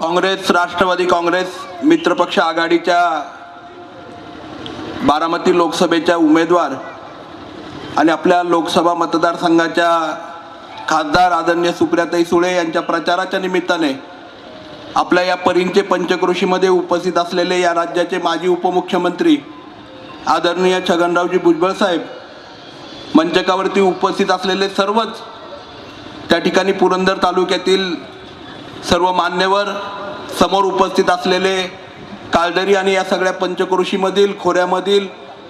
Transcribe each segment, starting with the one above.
काँग्रेस राष्ट्रवादी काँग्रेस मित्रपक्ष आघाडीच्या बारामती लोकसभेच्या उमेदवार आणि आपल्या लोकसभा मतदारसंघाच्या खासदार आदरणीय सुप्रियाताई सुळे यांच्या प्रचाराच्या निमित्ताने आपल्या या परींचे पंचक्रोशीमध्ये उपस्थित असलेले या राज्याचे माजी उपमुख्यमंत्री आदरणीय छगनरावजी भुजबळ साहेब मंचकावरती उपस्थित असलेले सर्वच त्या ठिकाणी पुरंदर तालुक्यातील सर्व मान्यवर समोर उपस्थित असलेले कालदरी आणि या सगळ्या पंचक्रोशीमधील खोऱ्यामधील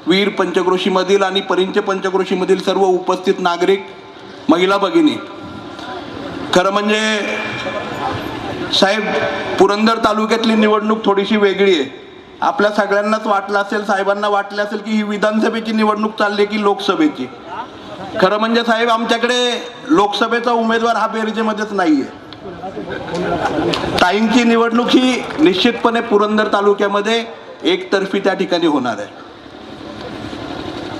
वीर पंचक्रोशीमधील आणि परिंच पंचक्रोशीमधील सर्व उपस्थित नागरिक महिला भगिनी. खरं म्हणजे साहेब पुरंदर तालुक्यातली निवडणूक थोडीशी वेगळी आहे. आपल्या सगळ्यांनाच वाटलं असेल साहेबांना वाटलं असेल की ही विधानसभेची निवडणूक चालली आहे की लोकसभेची. खरं म्हणजे साहेब आमच्याकडे लोकसभेचा उमेदवार हा बेरजेमध्येच आहे ताईंची निवडणूक ही निश्चितपणे पुरंदर तालुक्यामध्ये एकतर्फी त्या ठिकाणी होणार आहे.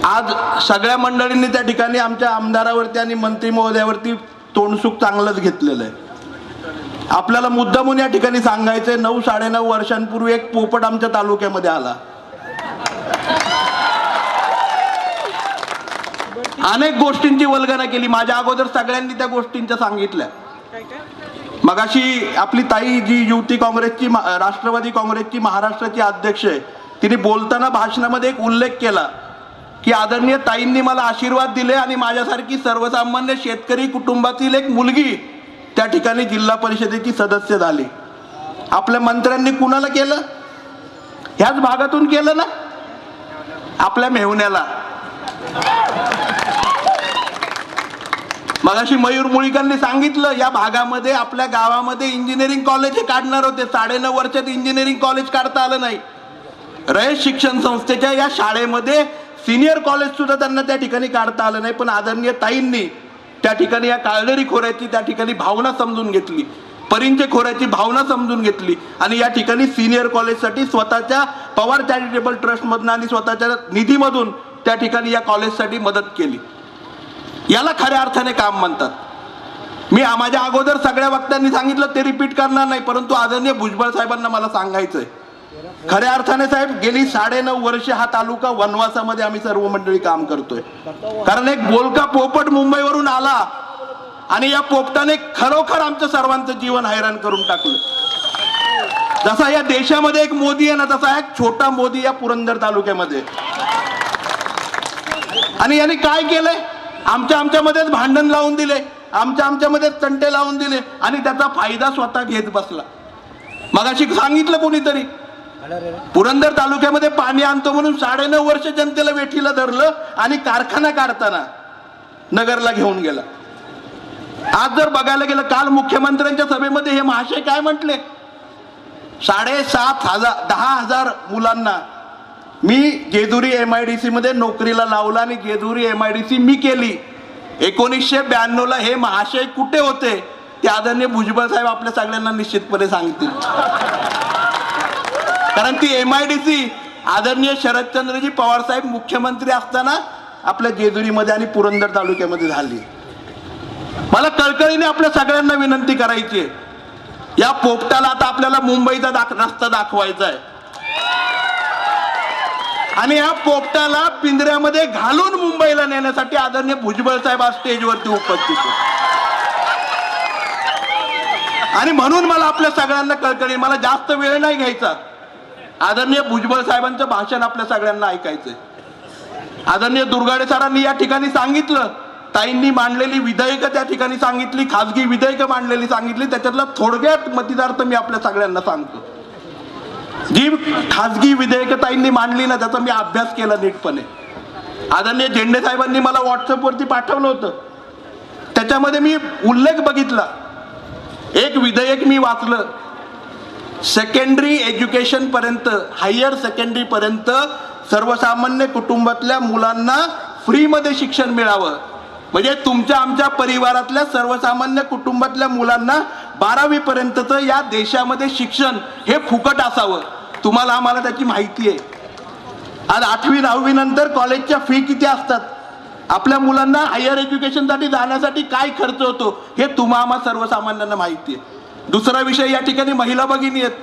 आज सगळ्या मंडळींनी त्या ठिकाणी आमच्या आमदारावरती आणि मंत्री महोदयावरती तोंडसुख चांगलंच घेतलेलं आहे. आपल्याला मुद्दामून या ठिकाणी सांगायचंय नऊ साडेनऊ वर्षांपूर्वी एक पोपट आमच्या तालुक्यामध्ये आला. अनेक गोष्टींची वल्गना केली. माझ्या अगोदर सगळ्यांनी त्या गोष्टींच्या सांगितल्या. मगाशी आपली ताई जी युती काँग्रेसची राष्ट्रवादी काँग्रेसची महाराष्ट्राची अध्यक्ष आहे तिने बोलताना भाषणामध्ये एक उल्लेख केला की आदरणीय ताईंनी मला आशीर्वाद दिले आणि माझ्यासारखी सर्वसामान्य शेतकरी कुटुंबातील एक मुलगी त्या ठिकाणी जिल्हा परिषदेची सदस्य झाली. आपल्या मंत्र्यांनी कुणाला केलं? ह्याच भागातून केलं ना? आपल्या मेहुण्याला. मगाशी मयूर मुळीकरांनी सांगितलं या भागामध्ये आपल्या गावामध्ये इंजिनिअरिंग कॉलेज हे काढणार होते. साडेनऊ वर्षात इंजिनिअरिंग कॉलेज काढता आलं नाही. रयत शिक्षण संस्थेच्या या शाळेमध्ये सिनियर कॉलेज सुद्धा त्यांना त्या ठिकाणी काढता आलं नाही पण आदरणीय ताईंनी त्या ठिकाणी या काळदरी खोऱ्याची त्या ठिकाणी भावना समजून घेतली. परिंचे खोऱ्याची भावना समजून घेतली आणि या ठिकाणी सिनियर कॉलेजसाठी स्वतःच्या पवार चॅरिटेबल ट्रस्टमधनं आणि स्वतःच्या निधीमधून त्या ठिकाणी या कॉलेजसाठी मदत केली. याला खऱ्या अर्थाने काम म्हणतात. मी माझ्या अगोदर सगळ्या वक्त्यांनी सांगितलं ते रिपीट करणार नाही परंतु आदरणीय भुजबळ साहेबांना मला सांगायचंय. खऱ्या अर्थाने साहेब गेली साडेनऊ वर्ष हा तालुका वनवासामध्ये आम्ही सर्व मंडळी काम करतोय. कारण एक बोलका पोपट मुंबईवरून आला आणि या पोपटाने खरोखर आमचं सर्वांचं जीवन हैराण करून टाकलं. जसा या देशामध्ये एक मोदी आहे ना तसा एक छोटा मोदी या पुरंदर तालुक्यामध्ये. आणि यांनी काय केलंय? आमच्या आमच्यामध्येच भांडण लावून दिले. आमच्या आमच्यामध्येच तंटे लावून दिले. आणि त्याचा फायदा स्वतः घेत बसला. मगाशी सांगितलं कोणीतरी. पुरंदर तालुक्यामध्ये पाणी आणतो म्हणून साडेनऊ वर्ष जनतेला वेठीला धरलं आणि कारखाना काढताना नगरला घेऊन गेला. आज जर बघायला गेलं काल मुख्यमंत्र्यांच्या सभेमध्ये हे महाशय काय म्हटले? साडेसात हजार दहा हजार मुलांना मी Jejuri M I D C मध्ये नोकरीला लावला आणि Jejuri M I D C मी केली. एकोणीसशे ब्याण्णवला हे महाशय कुठे होते? ते आदरणीय भुजबळ साहेब आपल्या सगळ्यांना निश्चितपणे सांगतील. कारण ती एम आय डी सी आदरणीय शरदचंद्रजी पवार साहेब मुख्यमंत्री असताना आपल्या जेजुरीमध्ये आणि पुरंदर तालुक्यामध्ये झाली. मला कळकळीने आपल्या सगळ्यांना विनंती करायची आहे. या पोपटाला आता आपल्याला मुंबईचा दाख रस्ता दाखवायचा आहे. आणि या पोपटाला पिंजऱ्यामध्ये घालून मुंबईला नेण्यासाठी आदरणीय भुजबळ साहेब आज स्टेजवरती उपस्थित आणि म्हणून मला आपल्या सगळ्यांना कळकळी मला जास्त वेळ नाही घ्यायचा. आदरणीय भुजबळ साहेबांचं भाषण आपल्या सगळ्यांना ऐकायचंय. आदरणीय दुर्गाडे सरांनी या ठिकाणी सांगितलं ताईंनी मांडलेली विधेयकं त्या ठिकाणी सांगितली खासगी विधेयकं मांडलेली सांगितली त्याच्यातला थोडक्यात मतिदार्थ मी आपल्या सगळ्यांना सांगतो. जी खाजगी विधेयकताईंनी मांडली ना त्याचा मी अभ्यास केला नीटपणे. आदरणीय झेंडे साहेबांनी मला व्हॉट्सअपवरती पाठवलं होतं. त्याच्यामध्ये मी उल्लेख बघितला. एक विधेयक मी वाचलं. सेकंडरी एज्युकेशन पर्यंत हायर सेकंडरी पर्यंत सर्वसामान्य कुटुंबातल्या मुलांना फ्रीमध्ये शिक्षण मिळावं. म्हणजे तुमच्या आमच्या परिवारातल्या सर्वसामान्य कुटुंबातल्या मुलांना बारावीपर्यंतचं या देशामध्ये शिक्षण हे फुकट असावं. तुम्हाला आम्हाला त्याची माहिती आहे. आज आठवी दहावी नंतर कॉलेजच्या फी किती असतात? आपल्या मुलांना हायर एज्युकेशनसाठी जाण्यासाठी काय खर्च होतो? हे तुम्हा आम्हा सर्वसामान्यांना माहिती आहे. दुसरा विषय या ठिकाणी महिला भगिनी आहेत.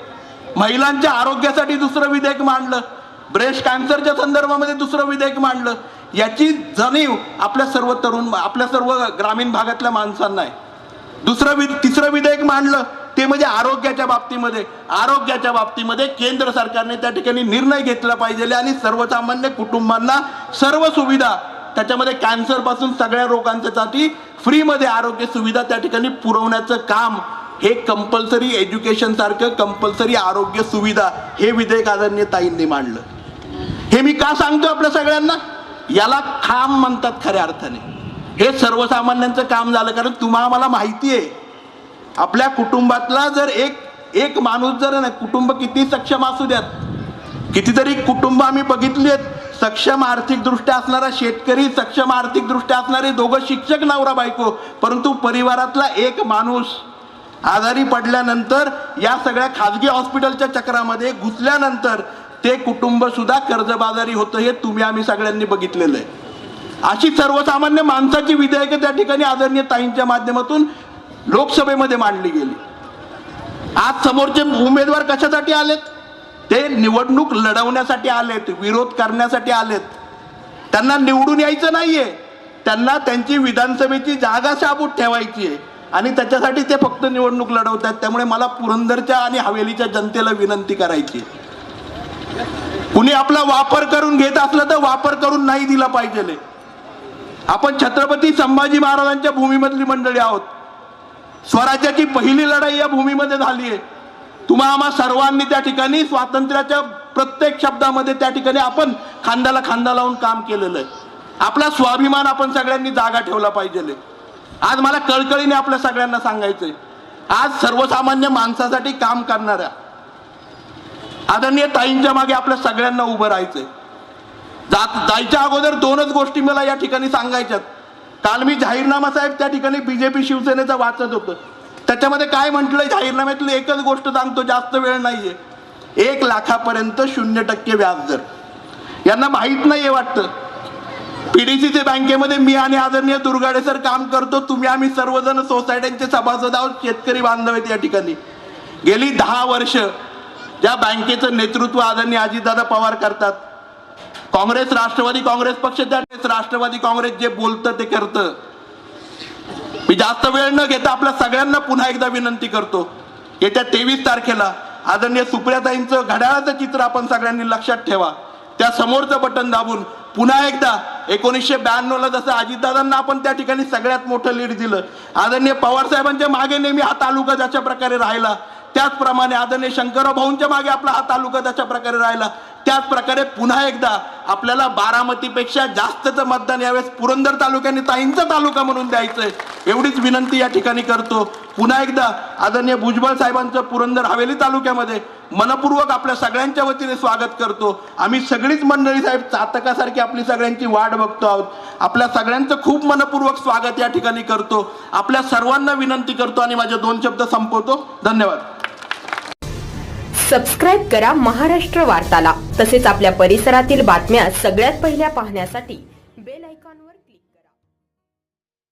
महिलांच्या आरोग्यासाठी दुसरं विधेयक मांडलं. ब्रेस्ट कॅन्सरच्या संदर्भामध्ये दुसरं विधेयक मांडलं. याची जाणीव आपल्या सर्व तरुण आपल्या सर्व ग्रामीण भागातल्या माणसांना आहे. दुसरं वि तिसरं विधेयक मांडलं ते म्हणजे आरोग्याच्या बाबतीमध्ये. आरोग्याच्या बाबतीमध्ये केंद्र सरकारने त्या ठिकाणी निर्णय घेतला पाहिजे आणि सर्वसामान्य कुटुंबांना सर्व सुविधा त्याच्यामध्ये कॅन्सरपासून सगळ्या रोगांच्यासाठी फ्रीमध्ये आरोग्य सुविधा त्या ठिकाणी पुरवण्याचं काम हे कंपल्सरी एज्युकेशन सारखं कंपल्सरी आरोग्य सुविधा हे विधेयक आदरणीय ताईंनी मांडलं. हे मी का सांगतो आपल्या सगळ्यांना? याला खांब म्हणतात खऱ्या अर्थाने. हे सर्वसामान्यांचं काम झालं कारण तुम्हाला आम्हाला माहिती आहे. आपल्या कुटुंबातला जर एक एक माणूस जर नाही कुटुंब किती सक्षम असू द्यात कितीतरी कुटुंब आम्ही बघितली आहेत. सक्षम आर्थिकदृष्ट्या असणारा शेतकरी सक्षम आर्थिकदृष्ट्या असणारे दोघं शिक्षक नवरा बायको परंतु परिवारातला एक माणूस आजारी पडल्यानंतर या सगळ्या खाजगी हॉस्पिटलच्या चक्रामध्ये घुसल्यानंतर ते कुटुंब सुद्धा कर्जबाजारी होतं हे तुम्ही आम्ही सगळ्यांनी बघितलेलं आहे. अशी सर्वसामान्य माणसाची विधेयकं त्या ठिकाणी आदरणीय ताईंच्या माध्यमातून लोकसभेमध्ये मांडली गेली. आज समोरचे उमेदवार कशासाठी आलेत? ते निवडणूक लढवण्यासाठी आलेत विरोध करण्यासाठी आलेत. त्यांना निवडून यायचं नाहीये. त्यांना त्यांची विधानसभेची जागा शाबूत ठेवायची आहे. आणि त्याच्यासाठी ते फक्त निवडणूक लढवत आहेत त्यामुळे मला पुरंदरच्या आणि हवेलीच्या जनतेला विनंती करायची आहे. कुणी आपला वापर करून घेत असलं तर वापर करून नाही दिला पाहिजे. आपण छत्रपती संभाजी महाराजांच्या भूमीमधली मंडळी आहोत. स्वराज्याची पहिली लढाई या भूमीमध्ये झाली आहे. तुम्हा आम्हा सर्वांनी त्या ठिकाणी स्वातंत्र्याच्या प्रत्येक शब्दामध्ये त्या ठिकाणी आपण खांद्याला खांदा लावून काम केलेलं आहे. आपला स्वाभिमान आपण सगळ्यांनी जागा ठेवला पाहिजे आज मला कळकळीने आपल्या सगळ्यांना सांगायचंय. आज सर्वसामान्य माणसासाठी काम करणाऱ्या आदरणीय ताईंच्या मागे आपल्या सगळ्यांना उभं राहायचंय. जात जायच्या अगोदर दोनच गोष्टी मला या ठिकाणी सांगायच्यात. काल मी जाहीरनामा साहेब त्या ठिकाणी बीजेपी शिवसेनेचा वाचत होतं. त्याच्यामध्ये काय म्हटलंय जाहीरनाम्यातली एकच गोष्ट सांगतो जास्त वेळ नाहीये. एक लाखापर्यंत शून्य टक्के व्याज दर. यांना माहीत नाही आहे वाटतं पीडीसीचे बँकेमध्ये मी आणि आदरणीय दुर्गाडे सर काम करतो तुम्ही आम्ही सर्वजण सोसायट्यांचे सभासद आहोत शेतकरी बांधव आहेत या ठिकाणी. गेली दहा वर्ष ज्या बँकेचं नेतृत्व आदरणीय अजितदादा पवार करतात काँग्रेस राष्ट्रवादी काँग्रेस पक्ष त्या राष्ट्रवादी काँग्रेस जे बोलतं ते करतं. मी जास्त वेळ न घेता आपल्या सगळ्यांना पुन्हा एकदा विनंती करतो. येत्या तेवीस तारखेला आदरणीय सुप्रियाताईंचं घड्याळाचं चित्र आपण सगळ्यांनी लक्षात ठेवा. त्या समोरचं बटन दाबून पुन्हा एकदा एकोणीसशे ब्याण्णवला जसं अजितदादांना आपण त्या ठिकाणी सगळ्यात मोठं लीड दिलं. आदरणीय पवार साहेबांच्या मागे नेहमी हा तालुका ज्याच्या प्रकारे राहिला त्याचप्रमाणे आदरणीय शंकरराव भाऊंच्या मागे आपला हा तालुका त्याच्या प्रकारे राहिला. त्याच प्रकारे पुन्हा एकदा आपल्याला बारामतीपेक्षा जास्तचं मतदान यावेळेस पुरंदर तालुक्याने ताईंचा तालुका म्हणून द्यायचंय. एवढीच विनंती या ठिकाणी करतो. पुन्हा एकदा आदरणीय भुजबळ साहेबांचं पुरंदर हवेली तालुक्यामध्ये मनपूर्वक आपल्या सगळ्यांच्या वतीने स्वागत करतो. आम्ही सगळीच मंडळी साहेब चातकासारखी आपली सगळ्यांची वाट बघतो आहोत. आपल्या सगळ्यांचं खूप मनपूर्वक स्वागत या ठिकाणी करतो. आपल्या सर्वांना विनंती करतो आणि माझे दोन शब्द संपवतो. धन्यवाद. सबस्क्राईब करा महाराष्ट्र वार्ताला. तसेच आपल्या परिसरातील बातम्या सगळ्यात पहिल्या पाहण्यासाठी बेल आयकॉनवर